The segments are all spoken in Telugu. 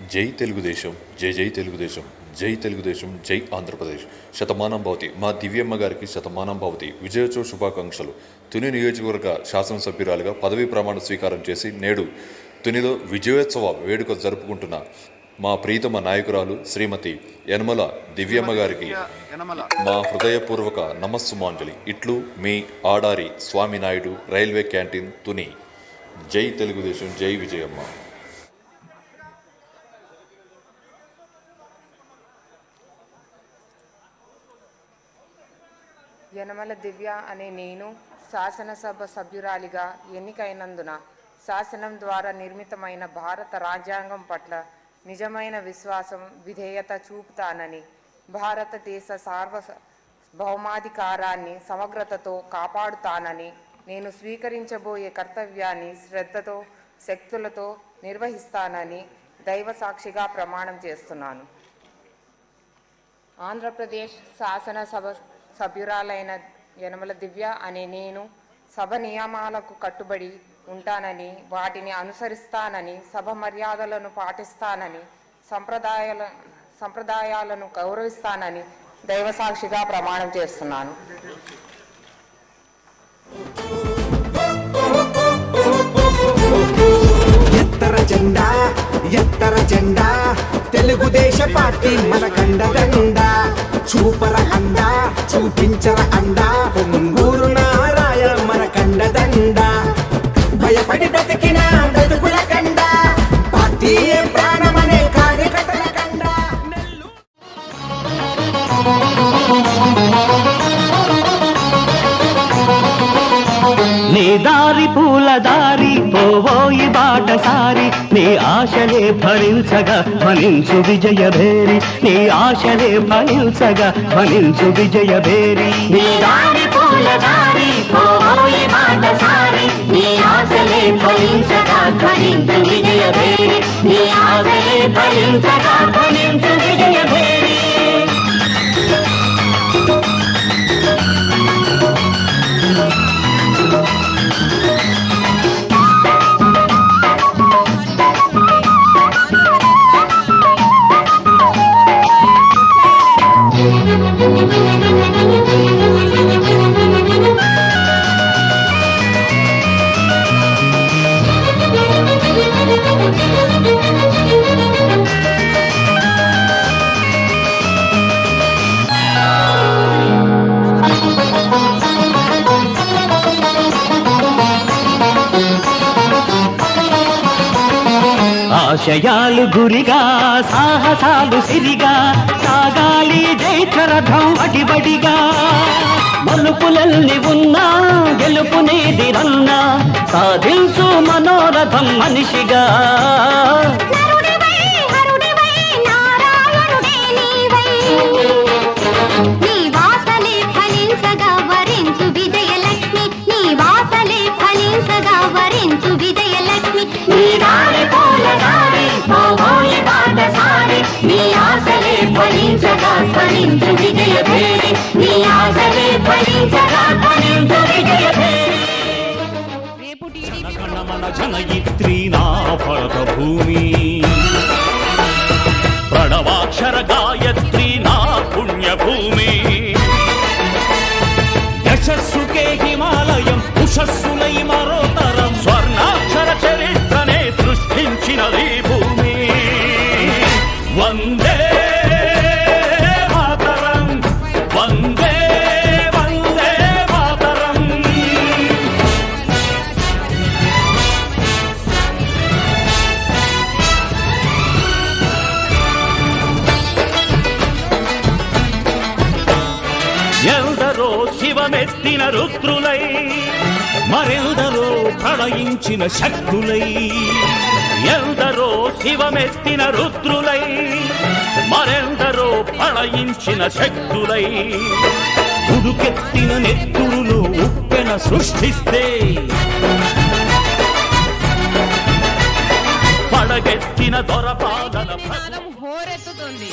జై తెలుగుదేశం జై జై తెలుగుదేశం జై తెలుగుదేశం జై ఆంధ్రప్రదేశ్. శతమానం భవతి. మా దివ్యమ్మ గారికి శతమానం భవతి. విజయోత్సవ శుభాకాంక్షలు. తుని నియోజకవర్గ శాసనసభ్యురాలుగా పదవీ ప్రమాణ స్వీకారం చేసి నేడు తునిలో విజయోత్సవ వేడుక జరుపుకుంటున్న మా ప్రీతమ నాయకురాలు శ్రీమతి యనమల దివ్యమ్మ గారికి మా హృదయపూర్వక నమస్సుమాంజలి. ఇట్లు మీ ఆడారి స్వామినాయుడు రైల్వే క్యాంటీన్ తుని. జై తెలుగుదేశం జై విజయమ్మ. యనమల దివ్య అనే నేను శాసనసభ సభ్యురాలిగా ఎన్నికైనందున శాసనం ద్వారా నిర్మితమైన భారత రాజ్యాంగం పట్ల నిజమైన విశ్వాసం విధేయత చూపుతానని భారతదేశ సార్వ భౌమాధికారాన్ని సమగ్రతతో కాపాడుతానని నేను స్వీకరించబోయే కర్తవ్యాన్ని శ్రద్ధతో శక్తులతో నిర్వహిస్తానని దైవ సాక్షిగా ప్రమాణం చేస్తున్నాను. ఆంధ్రప్రదేశ్ శాసనసభ సభ్యురాలైన యనమల దివ్య అనే నేను సభ నియమాలకు కట్టుబడి ఉంటానని వాటిని అనుసరిస్తానని సభ మర్యాదలను పాటిస్తానని సంప్రదాయాల సంప్రదాయాలను గౌరవిస్తానని దైవసాక్షిగా ప్రమాణం చేస్తున్నాను. ఎత్తర జెండా ఎత్తర జెండా తెలుగుదేశ పార్టీ మన కండదండ. చూపర అందా చూపించర అందా. పొంగూరు నారాయ మన కండదండ భయపడి బ్రతికిన బ్రతుకుల కండ. పార్టీ ప్రాణమనే కార్యకర్తల కండ. నీ దారి పూల దారి పోవో నీ ఆశలే ఫలించగా ఫలించు విజయ భేరి. నీ ఆశలే ఫలించగా ఫలించు విజయ భేరి. నీ దారి పూల దారి పోయి బాటసారి నీ ఆశలే ఫలించగా ఫలించు విజయ భేరి. నీ ఆశలే ఫలించగా ఆశయాలు గురిగా సాహసాలు సిరిగా సాగాలి జైత్రరథం అడిబడిగా. మలుపులల్ని ఉన్నా గెలుపునేది రన్నా సాధించు మనోరథం మనిషిగా. నరుడివై నీ వాసలే ఫలించగా వరి విజయలక్ష్మి. నీ వాసలే ఫలించగా వరించు విజయలక్ష్మి నీ దారి పూల దారి పోయి బాటసారి నీ ఆశలే ఫలించగా ఫలించు విజయ భేరి. నీ ఆశలే ఫలించగా ఫలించు విజయ భేరి. మన జనయిత్రి నా భరత భూమి. ప్రణవాక్షర గాయత్రి నా పుణ్యభూమి. యశస్సుకే హిమాలయం ఉషస్సులై మరోతరం శివమెత్తిన రుద్రులై మరెందరో ప్రళయించిన శక్తులై ఎందరో శివమెత్తిన రుద్రులై మరెందరో ప్రళయించిన శక్తులై. ఉడుకెత్తిన నెత్తురులు ఉప్పెన సృష్టిస్తే పడగెత్తిన దొరపాదన హోరెత్తుతుంది.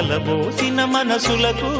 కలబోసిన మనసులకు